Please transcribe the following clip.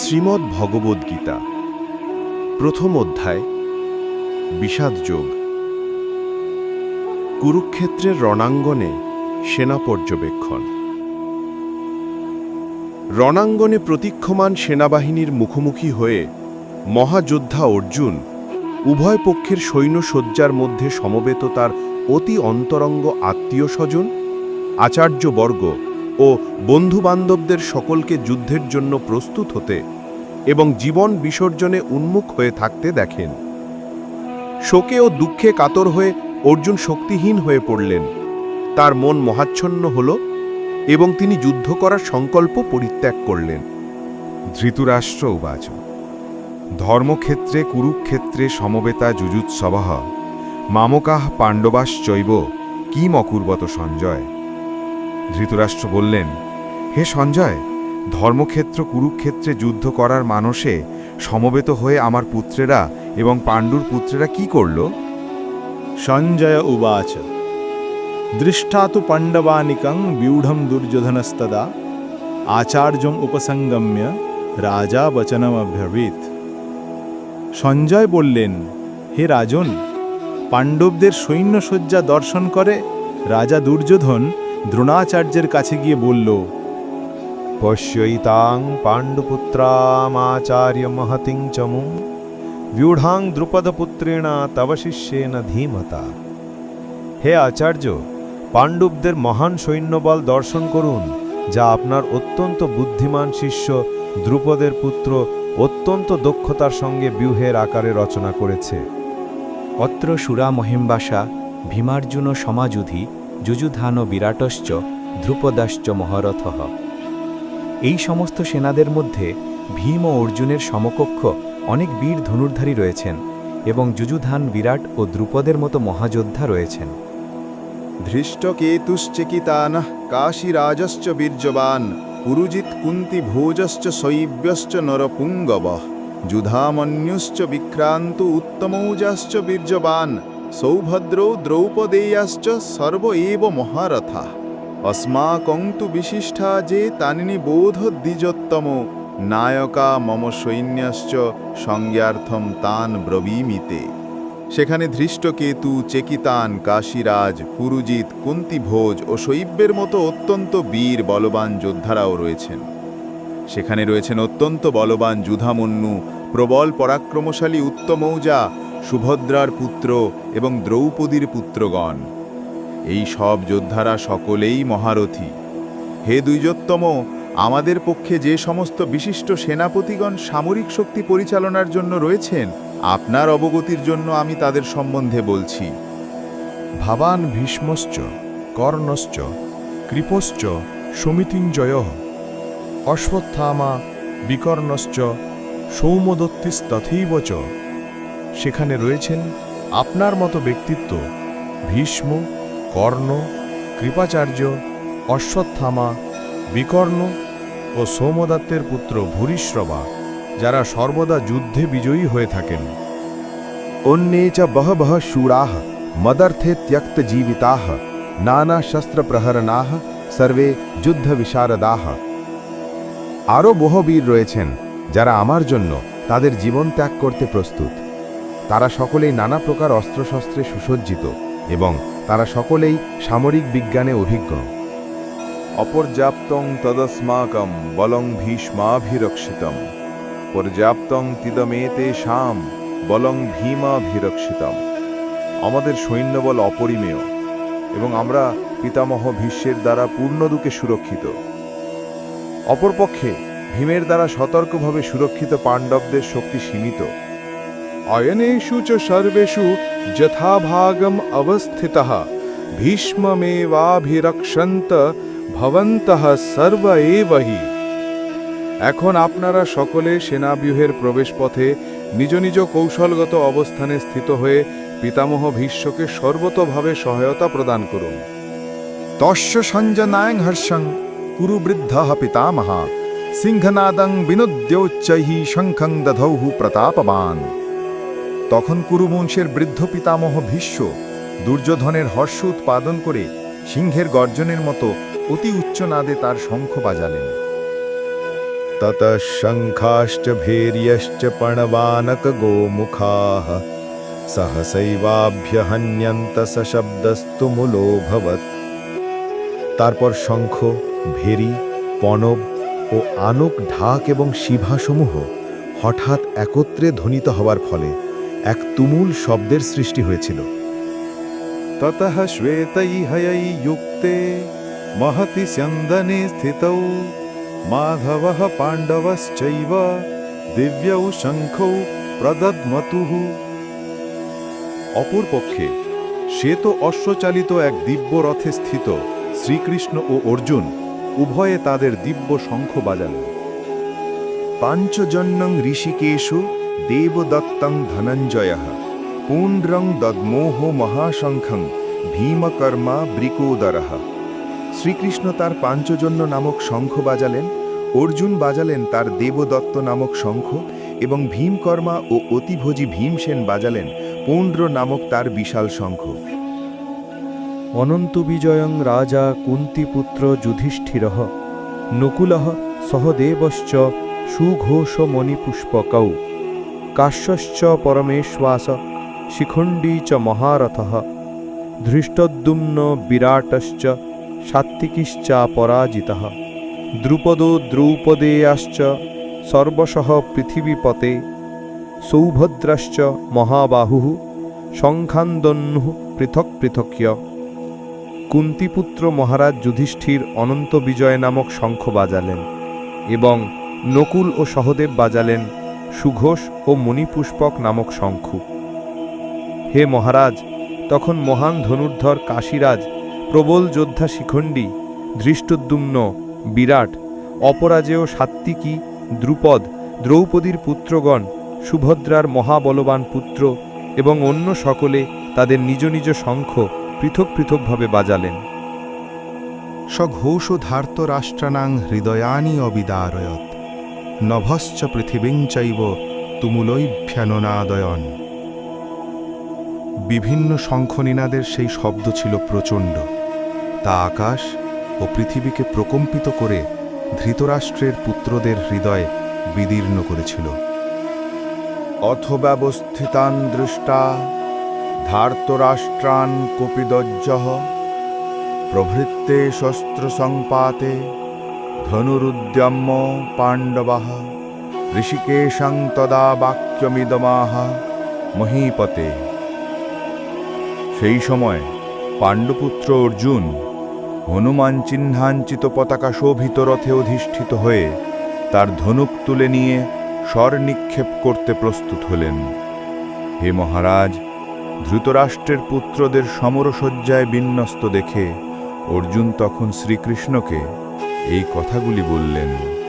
শ্রীমদ্ ভগবদ্গীতা প্রথম অধ্যায়, বিষাদ যোগ। কুরুক্ষেত্রের রণাঙ্গনে সেনা পর্যবেক্ষণ। রণাঙ্গনে প্রতীক্ষমান সেনাবাহিনীর মুখোমুখি হয়ে মহাযোদ্ধা অর্জুন উভয় পক্ষের সৈন্যসজ্জার মধ্যে সমবেত তার অতি অন্তরঙ্গ আত্মীয় স্বজন, আচার্যবর্গ ও বন্ধুবান্ধবদের সকলকে যুদ্ধের জন্য প্রস্তুত হতে এবং জীবন বিসর্জনে উন্মুখ হয়ে থাকতে দেখেন। শোকে ও দুঃখে কাতর হয়ে অর্জুন শক্তিহীন হয়ে পড়লেন। তার মন মহাচ্ছন্ন হল এবং তিনি যুদ্ধ করার সংকল্প পরিত্যাগ করলেন। ধৃতরাষ্ট্র উবাচ। ধর্মক্ষেত্রে, কুরুক্ষেত্রে সমবেতা যুজুৎসবহ মামকাহ পাণ্ডবাশ্চৈব কিম অকুর্বত সঞ্জয়। ধৃতরাষ্ট্র বললেন, হে সঞ্জয়, ধর্মক্ষেত্র কুরুক্ষেত্রে যুদ্ধ করার মানসে সমবেত হয়ে আমার পুত্রেরা এবং পাণ্ডুর পুত্রেরা কি করল? সঞ্জয় উবাচ দৃষ্টা পাণ্ডবানিকং ব্যূঢ়ম দুর্যোধনস্তদা আচার্যম উপসঙ্গম্য রাজা বচনমভ্যবীত সঞ্জয় বললেন, হে রাজন, পাণ্ডবদের সৈন্যসজ্জা দর্শন করে রাজা দুর্যোধন দ্রোণাচার্যের কাছে গিয়ে বলল, পশ্যৈতাং পাণ্ডুপুত্রামাচার্য মহতিং চমুং ব্যূঢ়াং দ্রুপদপুত্রেণ তব শিষ্যেন ধীমতা। হে আচার্য, পাণ্ডবদের মহান সৈন্যবল দর্শন করুন, যা আপনার অত্যন্ত বুদ্ধিমান শিষ্য দ্রুপদের পুত্র অত্যন্ত দক্ষতার সঙ্গে ব্যূহের আকারে রচনা করেছে। অত্র সুরা মহিম্বাসা, ভীমার্জুন সমাযুধি যুযুধান বিরাটশ্চ, ধ্রুপদাশ্চ মহারথ। এই সমস্ত সেনাদের মধ্যে ভীম ও অর্জুনের সমকক্ষ অনেক বীর ধনুর্ধারী রয়েছেন এবং যুযুধান বিরাট ও দ্রুপদের মতো মহাযোদ্ধা রয়েছেন। ধৃষ্টকেতুশ্চিকিতানः কাশীরাজশ্চ বীর্যবান, পুরুজিৎ কুন্তি ভোজশ্চ শৈব্যশ্চ নরপুঙ্গবः। যুধামন্যুশ্চ বিক্রান্ত উত্তমৌজাশ্চ বীর্যবান সৌভদ্রৌ দ্রৌপদেয়াশ্চ সর্ব এব মহারথা। অস্মাকং তু বিশিষ্টা যে তানিনি বোধ দ্বিজোত্তম। নায়কা মম সৈন্যশ্চ সংজ্ঞার্থম তান ব্রবীমিতে। সেখানে ধৃষ্টকেতু, চেকিতান, কাশীরাজ, পুরুজিৎ, কুন্তিভোজ ও শৈব্যের মতো অত্যন্ত বীর বলবান যোদ্ধারাও রয়েছেন। সেখানে রয়েছেন অত্যন্ত বলবান যুধামন্যু, প্রবল পরাক্রমশালী উত্তমৌজা সুভদ্রার পুত্র এবং দ্রৌপদীর পুত্রগণ। এই সব যোদ্ধারা সকলেই মহারথী। হে দ্বিজোত্তম, আমাদের পক্ষে যে সমস্ত বিশিষ্ট সেনাপতিগণ সামরিক শক্তি পরিচালনার জন্য রয়েছেন, আপনার অবগতির জন্য আমি তাদের সম্বন্ধে বলছি। ভাবান ভীষ্মশ্চ, কর্ণশ্চ, কৃপশ্চ, সমিতিঞ্জয়। অশ্বত্থামা, বিকর্ণশ্চ, সৌমদত্তিস্তথৈব চ। সেখানে রয়েছেন আপনার মতো ব্যক্তিত্ব ভীষ্ম, কর্ণ, কৃপাচার্য, অশ্বত্থামা, বিকর্ণ ও সোমদত্তের পুত্র ভূরিশ্রবা, যারা সর্বদা যুদ্ধে বিজয়ী হয়ে থাকেন। অন্যে চ বহবহ শূরাহ মদর্থে ত্যক্ত জীবিতাহ নানা শস্ত্র প্রহরণাহ সর্বে যুদ্ধ বিশারদাহ আরও বহবীর রয়েছেন যারা আমার জন্য তাদের জীবন ত্যাগ করতে প্রস্তুত। তারা সকলেই নানা প্রকার অস্ত্রশস্ত্রে সুসজ্জিত এবং তারা সকলেই সামরিক বিজ্ঞানে অভিজ্ঞ। অপর্যাপ্তং তদস্মাকম বলং ভীষ্মাভিরক্ষিতম। পর্যাপ্তং তিদমেতে শাম বলং ভীমাভিরক্ষিতম। আমাদের সৈন্যবল অপরিমেয় এবং আমরা পিতামহ ভীষ্মের দ্বারা পূর্ণদুকে সুরক্ষিত। অপরপক্ষে ভীমের দ্বারা সতর্কভাবে সুরক্ষিত পাণ্ডবদের শক্তি সীমিত। অয়নেষু চ সর্বেষু যথাভাগম অবস্থিতः ভীষ্মমেবাভিরক্ষন্ত ভবন্তঃ সর্ব এব হি এখন আপনারা সকলে সেনাব্যূহের প্রবেশপথে নিজ নিজ কৌশলগত অবস্থানে স্থিত হয়ে পিতামহ ভীষ্মকে সর্বতভাবে সহায়তা প্রদান করুন। তস্য সঞ্জনায়ং হর্ষং কুরু বৃদ্ধ পিতামহ। সিংহনাদং বিনোদ্যোচ্চৈঃ শঙ্খং দধৌহু প্রতাপবান। তখন কুরুবংশের বৃদ্ধ পিতামহ ভীষ্ম দুর্যোধনের হর্ষ উৎপাদন করে সিংহের গর্জনের মতো অতি উচ্চ নাদে তার শঙ্খ বাজালেন। তত শঙ্খাশ্চ ভেরিয়শ্চ পণবানক গোমুখা সহসৈবাভ্যহন্যন্ত সশব্দস্তু মূলোভবত তারপর শঙ্খ, ভেরি, পণব ও আনক ঢাক এবং শিভাসমূহ হঠাৎ একত্রে ধ্বনিত হওয়ার ফলে এক তুমুল শব্দের সৃষ্টি হয়েছিল। ততঃ শ্বেতৈ হয়ই যুক্তে মহতি স্যন্দনে স্থিত মাধব পাণ্ডবশ্চৈব দিব্যৌ শঙ্খৌ পক্ষে অপরপক্ষে তো অশ্বচালিত এক দিব্য রথে স্থিত শ্রীকৃষ্ণ ও অর্জুন উভয়ে তাদের দিব্য শঙ্খ বাজালেন। পাঞ্চজন্যং ঋষিকেশু দেবদত্তং ধনঞ্জয় পুণ্ড্রং দদ্মোহ মহাশঙ্খং ভীমকর্মা বৃকোদর শ্রীকৃষ্ণ তার পাঞ্চজন্য নামক শঙ্খ বাজালেন, অর্জুন বাজালেন তার দেবদত্ত নামক শঙ্খ এবং ভীমকর্মা ও অতিভোজী ভীমসেন বাজালেন পৌণ্ড্র নামক তার বিশাল শঙ্খ। অনন্ত বিজয়ং রাজা কুন্তিপুত্র যুধিষ্ঠির নকুল সহদেবশ্চ সুঘোষমণিপুষ্পকৌ। কাশ্যশ্চ পরমেশ্বাস, শিখণ্ডী চ মহারথ। ধৃষ্টদ্যুম্ন বিরাটশ্চ সাত্ত্বিকিশ্চাপরাজিত দ্রুপদো দ্রৌপদেয়াশ্চ, সর্বশঃ পৃথিবীপতে। সৌভদ্রাশ্চ মহাবাহু শঙ্খান্দন্নু পৃথক পৃথক্য। কুন্তিপুত্র মহারাজ যুধিষ্ঠির অনন্ত বিজয় নামক শঙ্খ বাজালেন এবং নকুল ও সহদেব বাজালেন সুঘোষ ও মণিপুষ্পক নামক শঙ্খ। হে মহারাজ, তখন মহান ধনুর্ধর কাশীরাজ, প্রবল যোদ্ধা শিখণ্ডী, ধৃষ্টদ্যুম্ন, বিরাট, অপরাজেয় সাত্ত্বিকী, দ্রুপদ, দ্রৌপদীর পুত্রগণ, সুভদ্রার মহাবলবান পুত্র এবং অন্য সকলে তাদের নিজ নিজ শঙ্খ পৃথক পৃথকভাবে বাজালেন। সঘোষধার্তরাষ্ট্রাণাং হৃদয়ানি অবিদারয়ত নভশ্চ পৃথিবীং চৈব তুমুলৈভ্যাননাদয়ন। বিভিন্ন শঙ্খনিনাদের সেই শব্দ ছিল প্রচণ্ড। তা আকাশ ও পৃথিবীকে প্রকম্পিত করে ধৃতরাষ্ট্রের পুত্রদের হৃদয় বিদীর্ণ করেছিল। অথ ব্যবস্থিতান দৃষ্টা ধার্তরাষ্ট্রান কপিদজ্জহ প্রভৃত্তে শস্ত্রসংপাতে ধনুরুদ্যম্য পাণ্ডবা ঋষিকেশং তদা বাক্যমিদমাহ মহীপতে। সেই সময় পাণ্ডপুত্র অর্জুন হনুমান চিহ্নাঞ্চিত পতাকা শোভিত রথে অধিষ্ঠিত হয়ে তার ধনুক তুলে নিয়ে স্বর নিক্ষেপ করতে প্রস্তুত হলেন। হে মহারাজ, ধৃতরাষ্ট্রের পুত্রদের সমরসজ্জায় বিন্যস্ত দেখে অর্জুন তখন শ্রীকৃষ্ণকে এই কথাগুলি বললেন